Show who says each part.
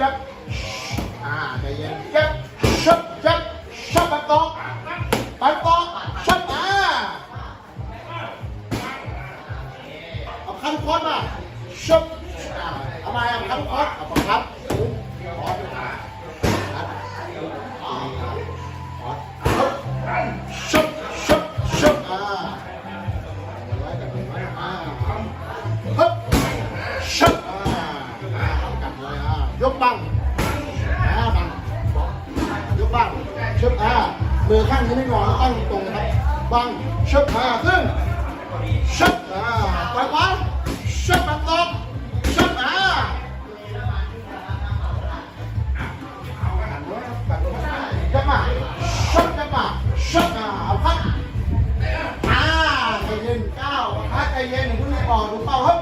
Speaker 1: จับอ่าใจเย็นจับชับจับจับปัดตอกปัดตอกจับอ่าเอาคันคอร์สมาชับอ่เอามาเอาคันคอร์สเอาคัน ยกบังอ่าบังยกบ้างชึบอ่ามือข้างนี้ไม่งอตั้งตรงนะครับบังชึบอ่าขึ้นชึบอ่าปล่อยขวาชึบมันตรงชึบอ่าจับมาชึบจับมาชึบอ่าเอาพักอ่าใจเย็นก้าวพักใจเย็นอย่าเพิ่บออกดูเป้าเฮ้ย